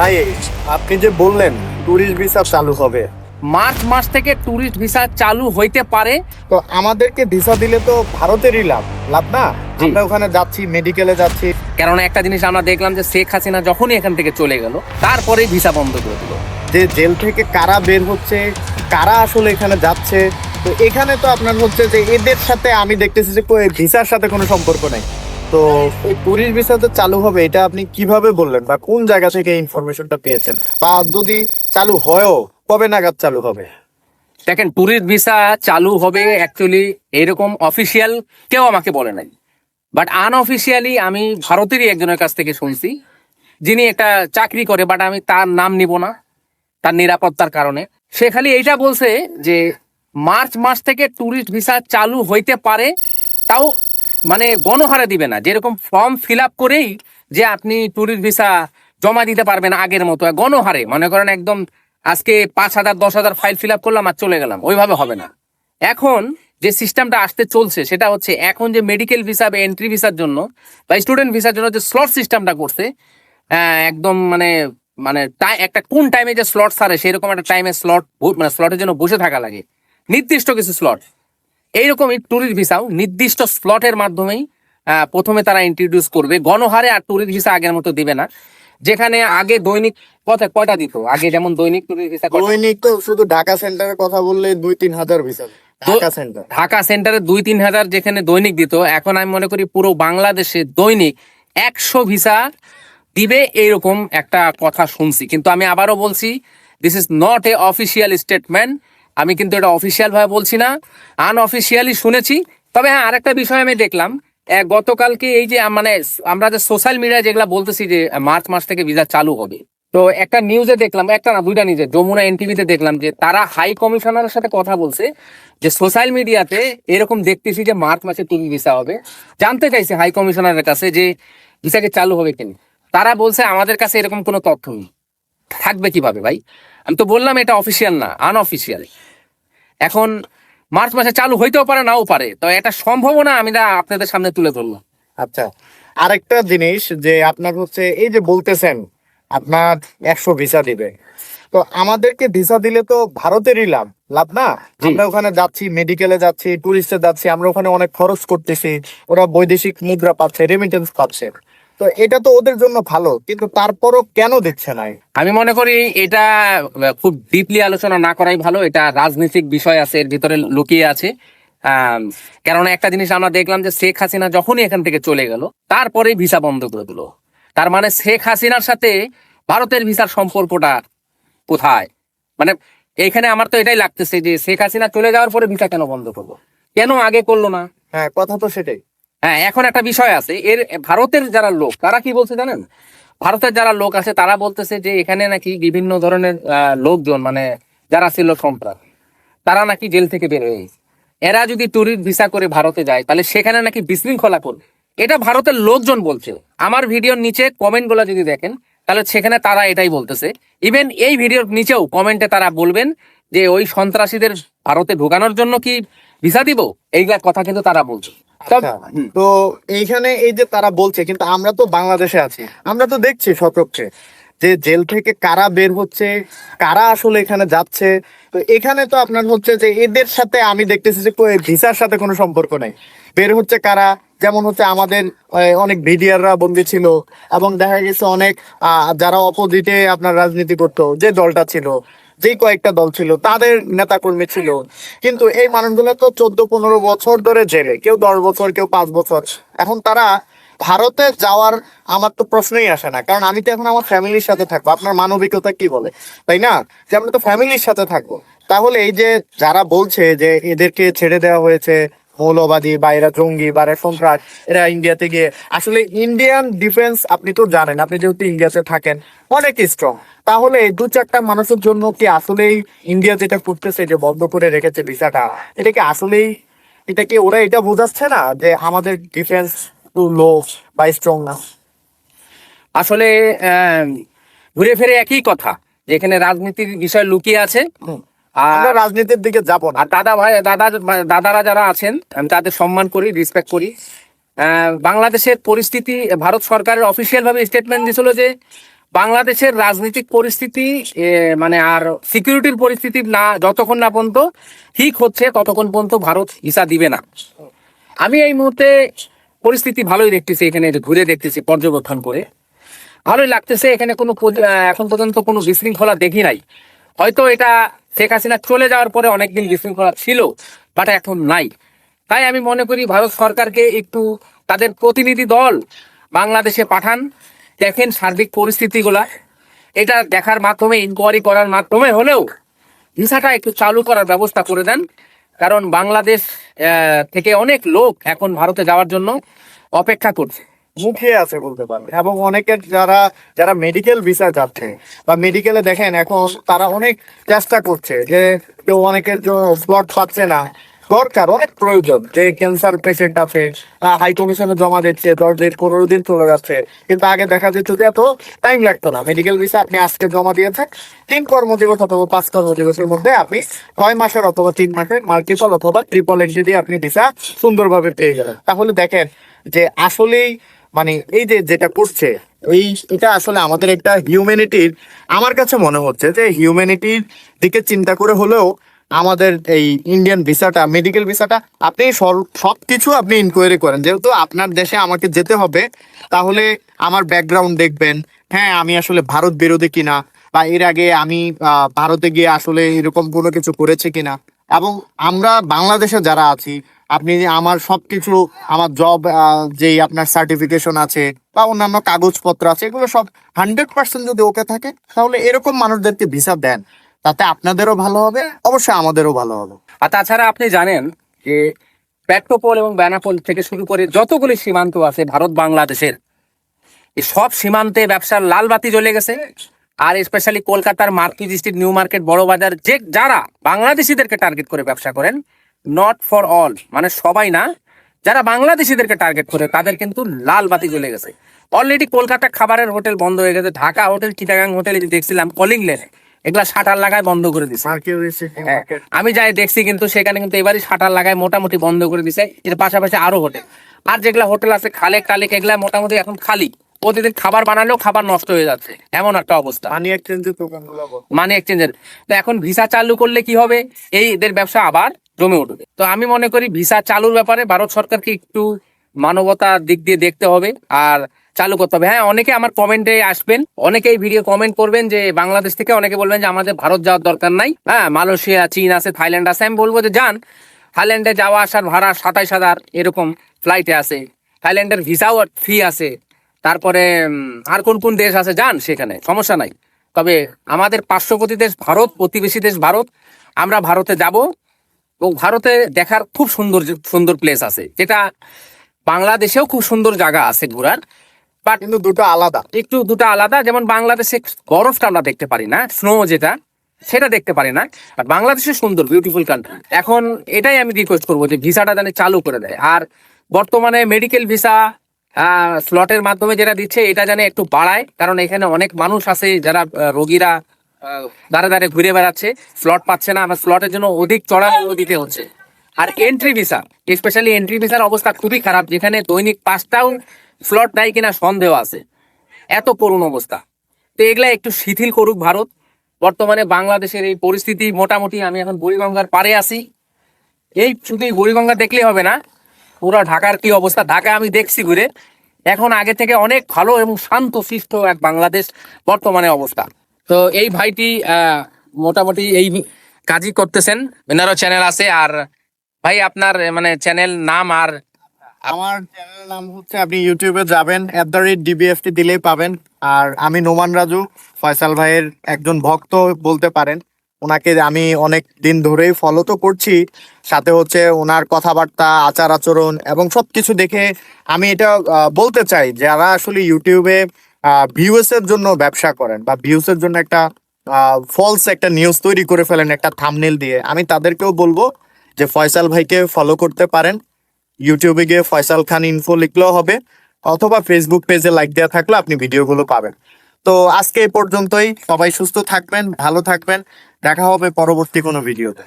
ভাই আপনি যে বললেন ট্যুরিস্ট ভিসা চালু হবে। মার্চ মাস থেকে ট্যুরিস্ট ভিসা চালু হইতে পারে। তো আমাদেরকে ভিসা দিলে তো ভারতেরই লাভ। লাভ না? আমরা ওখানে যাচ্ছি মেডিকেলে যাচ্ছি। কারণ একটা জিনিস আমরা দেখলাম যে শেখ হাসিনা যখনই এখান থেকে চলে গেল তারপরেই ভিসা বন্ধ করে দিল। যে জেল থেকে কারা বের হচ্ছে কারা আসলে এখানে যাচ্ছে তো এখানে তো আপনার হচ্ছে যে এদের সাথে আমি দেখতেছি যে ভিসার সাথে কোনো সম্পর্ক নাই। তো ট্যুরিস্ট ভিসা তো চালু হবে, এটা আপনি কীভাবে বললেন বা কোন জায়গা থেকে ইনফরমেশনটা পেয়েছেন? বা যদি চালু হয়ও, কবে নাগাদ চালু হবে? দেখেন, ট্যুরিস্ট ভিসা চালু হবে অ্যাকচুয়ালি এরকম অফিসিয়াল কেউ আমাকে বলে নাই। বাট আনঅফিসিয়ালি আমি ভারতেরই একজনের কাছ থেকে শুনছি, যিনি একটা চাকরি করে বাট আমি তার নাম নিব না, তার নিরাপত্তার কারণে। সে খালি এইটা বলছে যে, মার্চ মাস থেকে ট্যুরিস্ট ভিসা চালু হইতে পারে, তাও মানে গণহারে দিবে না। যেরকম ফর্ম ফিল আপ করেই যে আপনি ট্যুরিস্ট ভিসা জমা দিতে পারবেন আগের মতো। গণহারে, মনে করেন একদম আজকে পাঁচ হাজার, দশ হাজার ফাইল ফিল আপ করলাম আর চলে গেলাম। ওইভাবে হবে না। এখন যে সিস্টেমটা আসতে চলছে, সেটা হচ্ছে এখন যে মেডিকেল ভিসা বা এন্ট্রি ভিসার জন্য বা স্টুডেন্ট ভিসার জন্য যে স্লট সিস্টেমটা করছে একদম মানে মানে একটা কোন টাইমে যে স্লট সারে সেরকম একটা টাইমে স্লট মানে স্লটের জন্য বসে থাকা লাগে। নির্দিষ্ট কিছু স্লট এইরকমই ট্যুরিস্ট ভিসাও নির্দিষ্ট স্লটের মাধ্যমেই প্রথমে তারা ইন্ট্রোডিউস করবে। গণহারে আর ট্যুরিস্ট ভিসা আগের মতো দিবে না। যেখানে আগে দৈনিক কত কয়টা দিত? আগে যেমন দৈনিক ট্যুরিস্ট ভিসা দৈনিক তো শুধু ঢাকা সেন্টারের কথা বললে দুই তিন হাজার ভিসা ঢাকা সেন্টার ঢাকা সেন্টারে দুই তিন হাজার যেখানে দৈনিক দিত এখন আমি মনে করি পুরো বাংলাদেশে দৈনিক একশো ভিসা দিবে এইরকম একটা কথা শুনছি। কিন্তু আমি আবারও বলছি this is not a official statement আমি কিন্তু এটা অফিসিয়াল ভাবে বলছি না আনঅফিসিয়ালি শুনেছি। তবে হ্যাঁ আরেকটা বিষয় আমি দেখলাম গতকালকে এই যে মানে আমরা যে সোশ্যাল মিডিয়ায় যেগুলা বলতেছি যে মার্চ মাস থেকে ভিসা চালু হবে। তো একটা নিউজে দেখলাম, একটা না, দুইটা নিউজে যমুনা এনটিভিতে দেখলাম যে, তারা হাই কমিশনারের সাথে কথা বলছে যে সোশ্যাল মিডিয়াতে এরকম দেখতেছি যে, মার্চ মাসে টুরি ভিসা হবে। জানতে চাইছে হাই কমিশনারের কাছে যে ভিসাকে চালু হবে কিনা। তারা বলছে, আমাদের কাছে এরকম কোনো তথ্য নেই। থাকবে কীভাবে ভাই? আমি তো বললাম এটা অফিসিয়াল না আনঅফিসিয়াল এখন মার্চ মাসে চালু হইতেও পারে নাও পারে। তো এটা সম্ভাবনা আমি না আপনাদের সামনে তুলে ধরলাম। আচ্ছা আরেকটা জিনিস যে আপনার হচ্ছে এই যে বলতেছেন আপনার একশো ভিসা দিবে। তো আমাদেরকে ভিসা দিলে তো ভারতেরই লাভ লাভ না? আমরা ওখানে যাচ্ছি মেডিকেলে যাচ্ছি টুরিস্টে যাচ্ছি আমরা ওখানে অনেক খরচ করতেছি ওরা বৈদেশিক মুদ্রা পাচ্ছে রেমিটেন্স পাচ্ছে। তো এটা তো ওদের জন্য ভালো কিন্তু তারপরও কেন দিচ্ছে না আমি মনে করি এটা খুব ডিপলি আলোচনা না করাই ভালো এটা রাজনৈতিক বিষয় আছে এর ভিতরে লুকিয়ে আছে। কেননা একটা জিনিস আমরা দেখলাম যে শেখ হাসিনা যখনই এখান থেকে চলে গেল তারপরে ভিসা বন্ধ করে দিল। তার মানে শেখ হাসিনার সাথে ভারতের ভিসার সম্পর্কটা কোথায়? মানে এখানে আমার তো এটাই লাগতেছে যে শেখ হাসিনা চলে যাওয়ার পরে ভিসা কেন বন্ধ করল? কেন আগে করল না? হ্যাঁ কথা তো সেটাই। হ্যাঁ এখন একটা বিষয় আছে। এর, ভারতের যারা লোক, তারা কি বলছে জানেন? ভারতের যারা লোক আছে, তারা বলতেছে যে এখানে নাকি বিভিন্ন ধরনের লোকজন মানে যারা ছিল সন্ত্রাস, তারা নাকি জেল থেকে বের হয়ে। এরা যদি ট্যুরিস্ট ভিসা করে ভারতে যায়, তাহলে সেখানে নাকি বিশৃঙ্খলা করবে। এটা ভারতের লোকজন বলছে। আমার ভিডিওর নিচে কমেন্টগুলো যদি দেখেন, তাহলে সেখানে তারা এটাই বলতেছে। ইভেন এই ভিডিওর নিচেও কমেন্টে তারা বলবেন যে ওই সন্ত্রাসীদের ভারতে ঢোকানোর জন্য কি ভিসা দিব? এইগুলা কথা কিন্তু তারা বলছে। তো এইখানে এই যে তারা বলছে কিন্তু আমরা তো বাংলাদেশে আছি। আমরা তো দেখছি সচক্ষে যে জেল থেকে কারা বের হচ্ছে কারা আসলে এখানে যাচ্ছে। তো এখানে তো আপনার হচ্ছে যে এদের সাথে আমি দেখতেছি যে ভিসার সাথে কোনো সম্পর্ক নাই। বের হচ্ছে কারা? যেমন হচ্ছে আমাদের অনেক ভিডিয়াররা বন্দী ছিল এবং দেখা গেছে অনেক আহ, যারা অপোজিটে আপনার রাজনীতি করতো যে দলটা ছিল যে কয়েকটা দল ছিল, তাদের নেতাকর্মী ছিল। কিন্তু এই মানুষগুলো তো চোদ্দ, পনেরো বছর ধরে জেলে। কেউ দশ বছর, কেউ পাঁচ বছর। এখন তারা ভারতে যাওয়ার আমার তো প্রশ্নই আসে না। কারণ আমি তো এখন আমার ফ্যামিলির সাথে থাকব। আপনার মানবিকতা কি বলে? তাই না? যে আমরা তো ফ্যামিলির সাথে থাকব। তাহলে এই যে যারা বলছে যে এদেরকে ছেড়ে দেওয়া হয়েছে মৌলবাদী বা এরা জঙ্গি বা এরা সন্ত্রাস এরা ইন্ডিয়াতে গিয়ে। আসলে ইন্ডিয়ান ডিফেন্স আপনি তো জানেন আপনি যেহেতু ইন্ডিয়াতে থাকেন অনেক স্ট্রং তাহলে দু চারটা মানুষের জন্য কি আসলেই ইন্ডিয়া যেটা করতেছে যে বন্ধ করে রেখেছে ভিসাটা এটা কি আসলেই এটা কি ওরা এটা বোঝাচ্ছে না যে আমাদের ডিফেন্স টু লো বা স্ট্রং না? আসলে আহ, ঘুরে ফিরে একই কথা যেখানে রাজনীতির বিষয় লুকিয়ে আছে আমরা রাজনীতির দিকে যাব না। আর দাদা ভাই দাদা দাদারা যারা আছেন আমি তাদের সম্মান করি রেসপেক্ট করি। বাংলাদেশের পরিস্থিতি ভারত সরকারের অফিসিয়াল ভাবে স্টেটমেন্ট দিয়েছিল যে বাংলাদেশের রাজনৈতিক পরিস্থিতি মানে আর সিকিউরিটির পরিস্থিতি না যতক্ষণ না পর্যন্ত ঠিক হচ্ছে ততক্ষণ পর্যন্ত ভারত হিসা দিবে না। আমি এই মুহূর্তে পরিস্থিতি ভালোই দেখতেছি এখানে ঘুরে দেখতেছি পর্যবেক্ষণ করে। ভালোই লাগতেছে এখানে কোনো এখন পর্যন্ত কোনো বিশৃঙ্খলা দেখি নাই। হয়তো এটা শেখ হাসিনা চলে যাওয়ার পরে অনেকদিন বিশৃঙ্খলা ছিল বাট এখন নাই। তাই আমি মনে করি ভারত সরকারকে একটু তাদের প্রতিনিধি দল বাংলাদেশে পাঠান। দেখেন সার্বিক পরিস্থিতিগুলা। এটা দেখার মাধ্যমে ইনকোয়ারি করার মাধ্যমে হলেও ভিসাটা একটু চালু করার ব্যবস্থা করে দেন। কারণ বাংলাদেশ থেকে অনেক লোক এখন ভারতে যাওয়ার জন্য অপেক্ষা করছে। মুখে আছে বলতে পারবে এবং অনেকের যারা যারা মেডিকেল ভিসা যাচ্ছে বা মেডিকেলে দেখেন এখন তারা অনেক চেষ্টা করছে যে কেউ অনেকের স্লট পাচ্ছে না। দরকার, অনেক প্রয়োজন যে ক্যান্সার পেশেন্ট আছে হাই কমিশনে জমা দিচ্ছে, দশ দিন, পনেরো দিন চলে যাচ্ছে। কিন্তু আগে দেখা যেত যে এত টাইম লাগতো না। মেডিকেল ভিসা আপনি আজকে জমা দিয়েছেন, তিন কর্মদিবস অথবা পাঁচ কর্মদিবসের মধ্যে আপনি ছয় মাসের অথবা তিন মাসের মাল্টিপল অথবা ট্রিপল এন্ট্রি দিয়ে আপনি ভিসা সুন্দরভাবে পেয়ে গেলেন তাহলে দেখেন যে আসলেই মানে এই যে যেটা করছে, এই এটা আসলে আমাদের একটা হিউম্যানিটির আমার কাছে মনে হচ্ছে যে হিউম্যানিটির দিকে চিন্তা করে হলেও আমাদের এই ইন্ডিয়ান ভিসাটা মেডিকেল ভিসাটা আপনি সব কিছু আপনি ইনকোয়ারি করেন। যেহেতু আপনার দেশে আমাকে যেতে হবে, তাহলে আমার ব্যাকগ্রাউন্ড দেখবেন। হ্যাঁ আমি আসলে ভারত বিরোধী কিনা, বা এর আগে আমি ভারতে গিয়ে আসলে এরকম কোনো কিছু করেছে কিনা। এবং আমরা বাংলাদেশে যারা আছি আপনি আমার সবকিছু, আমার জব যেই আপনার সার্টিফিকেশন আছে বা অন্যান্য কাগজপত্র আছে, এগুলো সব হান্ড্রেড পার্সেন্ট যদি ওকে থাকে, তাহলে এরকম মানুষদেরকে ভিসা দেন। তাতে আপনাদেরও ভালো হবে, অবশ্যই আমাদেরও ভালো হবে। আর তাছাড়া আপনি জানেন যে পেট্রোপোল এবং বেনাপোল থেকে শুরু করে যতগুলি সীমান্ত আছে ভারত, বাংলাদেশের, এই সব সীমান্তে ব্যবসার লাল বাতি জ্বলে গেছে। আর স্পেশালি কলকাতার market district, new market, Bara Bazar, যে যারা বাংলাদেশিদেরকে টার্গেট করে ব্যবসা করেন নট ফর অল মানে সবাই না যারা বাংলাদেশিদেরকে টার্গেট করে তাদের কিন্তু লাল বাতি জ্বলে গেছে। অলরেডি কলকাতা খাবারের হোটেল বন্ধ হয়ে গেছে ঢাকা হোটেল চিটাগাং হোটেল দেখছিলাম কলিং লেনে এগুলা শাটার লাগায় বন্ধ করে দিছে। হ্যাঁ, আমি যাই দেখছি কিন্তু সেখানে কিন্তু এবারই শাটার লাগায় মোটামুটি বন্ধ করে দিছে এর পাশাপাশি আরও হোটেল আর যেগুলা হোটেল আছে খালে কালেক এগুলা মোটামুটি এখন খালি। প্রতিদিন খাবার বানালেও খাবার নষ্ট হয়ে যাচ্ছে এমন একটা অবস্থা। মানি এক্সচেঞ্জের দোকানগুলো মানি এক্সচেঞ্জের তো এখন ভিসা চালু করলে কি হবে? এই এদের ব্যবসা আবার জমে উঠবে। তো আমি মনে করি ভিসা চালুর ব্যাপারে ভারত সরকারকে একটু মানবতার দিক দিয়ে দেখতে হবে আর চালু করতে হবে। হ্যাঁ অনেকে আমার কমেন্টে আসবেন, অনেকেই ভিডিও কমেন্ট করবেন যে বাংলাদেশ থেকে অনেকে বলবেন যে আমাদের ভারত যাওয়ার দরকার নাই। হ্যাঁ মালয়েশিয়া, চীন আছে, থাইল্যান্ড আছে। আমি বলব যে যান, থাইল্যান্ডে যাওয়া আসার ভাড়া সাতাইশ হাজার এরকম ফ্লাইটে আছে। থাইল্যান্ডের ভিসাও ফি আছে। তারপরে আর কোন কোন দেশ আছে? যান সেখানে, সমস্যা নাই। তবে আমাদের পার্শ্ববর্তী দেশ ভারত, প্রতিবেশী দেশ ভারত, আমরা ভারতে যাব। এবং ভারতে দেখার খুব সুন্দর সুন্দর প্লেস আছে। যেটা বাংলাদেশেও খুব সুন্দর জায়গা আছে ঘোরার বাট কিন্তু দুটো আলাদা। একটু দুটো আলাদা। যেমন বাংলাদেশে বরফটা আমরা দেখতে পারি না স্নো যেটা সেটা দেখতে পারি না আর বাংলাদেশে সুন্দর বিউটিফুল কান্ট্রি এখন এটাই আমি রিকোয়েস্ট করব যে ভিসাটা যেন চালু করে দেয়। আর বর্তমানে মেডিকেল ভিসা স্লটের মাধ্যমে যেটা দিচ্ছে এটা যেন একটু বাড়ায় কারণ এখানে অনেক মানুষ আছে যারা রোগীরা দাঁড়ে দাঁড়ে ঘুরে বেড়াচ্ছে স্লট পাচ্ছে না আমার স্লটের জন্য অধিক চড়া দিতে হচ্ছে। আর এন্ট্রি ভিসা স্পেশালি এন্ট্রি ভিসার অবস্থা খুবই খারাপ, যেখানে দৈনিক পাঁচটাও স্লট দেয় কিনা সন্দেহ আছে। এত করুণ অবস্থা। তো এগুলা একটু শিথিল করুক ভারত। বর্তমানে বাংলাদেশের এই পরিস্থিতি মোটামুটি আমি এখন বুড়িগঙ্গার পারে আছি। এই শুধু বুড়িগঙ্গা দেখলেই হবে না, পুরো ঢাকার কি অবস্থা ঢাকা আমি দেখছি ঘুরে। এখন আগে থেকে অনেক ভালো এবং শান্ত, শিষ্ট এক বাংলাদেশ বর্তমানে অবস্থা। তো এই ভাইটি মোটামুটি এই কাজই করতেছেন। এনারও চ্যানেল আছে আর ভাই আপনার মানে চ্যানেল নাম আর আমার চ্যানেলের নাম হচ্ছে আপনি ইউটিউবে যাবেন অ্যাট দ্য রেট ডিবিএফটি দিলেই পাবেন। আর আমি নোমান রাজু, ফয়সাল ভাইয়ের একজন ভক্ত বলতে পারেন। ওনাকে আমি অনেক দিন ধরেই ফলো তো করছি, সাথে হচ্ছে ওনার কথাবার্তা, আচার আচরণ এবং সব কিছু দেখে আমি এটা বলতে চাই, যারা আসলে ইউটিউবে ভিউস এর জন্য ব্যবসা করেন বা ভিউস এর জন্য একটা ফলস একটা নিউজ তৈরি করে ফেলেন একটা থামনেল দিয়ে। আমি তাদেরকেও বলব যে ফয়সাল ভাইকে ফলো করতে পারেন। ইউটিউবে গিয়ে ফয়সাল খান ইনফো লিখলেও হবে, অথবা ফেসবুক পেজে লাইক দেওয়া থাকলে আপনি ভিডিওগুলো পাবেন। তো আজকে এই পর্যন্তই। সবাই সুস্থ থাকবেন, ভালো থাকবেন। দেখা হবে পরবর্তী কোনো ভিডিওতে